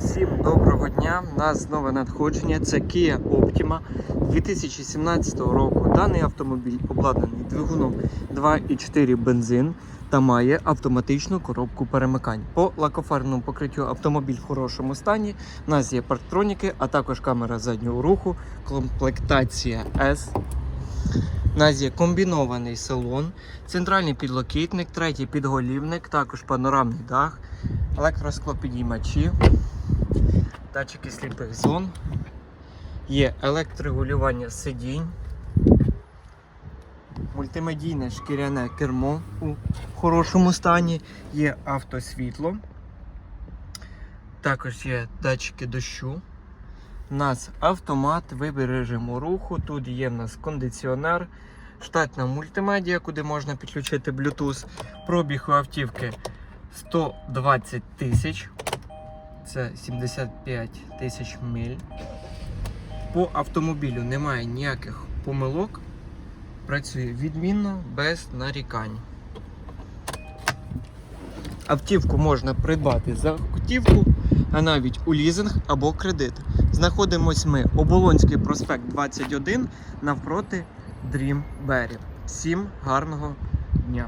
Всім доброго дня! У нас нове надходження. Це Kia Optima 2017 року. Даний автомобіль обладнаний двигуном 2,4 бензин та має автоматичну коробку перемикань. По лакофарбному покриттю автомобіль в хорошому стані. У нас є парктроніки, а також камера заднього руху, комплектація S. У нас є комбінований салон, центральний підлокітник, третій підголівник, також панорамний дах, електросклопідіймачі, датчики сліпих зон, є електрорегулювання сидінь, мультимедійне шкіряне кермо у хорошому стані, є автосвітло, також є датчики дощу. У нас автомат, вибір режиму руху. Тут є в нас кондиціонер, штатна мультимедіа, куди можна підключити Bluetooth. Пробіг у автівки 120 тисяч. Це 75 тисяч миль. По автомобілю немає ніяких помилок. Працює відмінно, без нарікань. Автівку можна придбати за готівку, а навіть у лізинг або кредит. Знаходимось ми Оболонський проспект 21 навпроти Dream Berry. Всім гарного дня!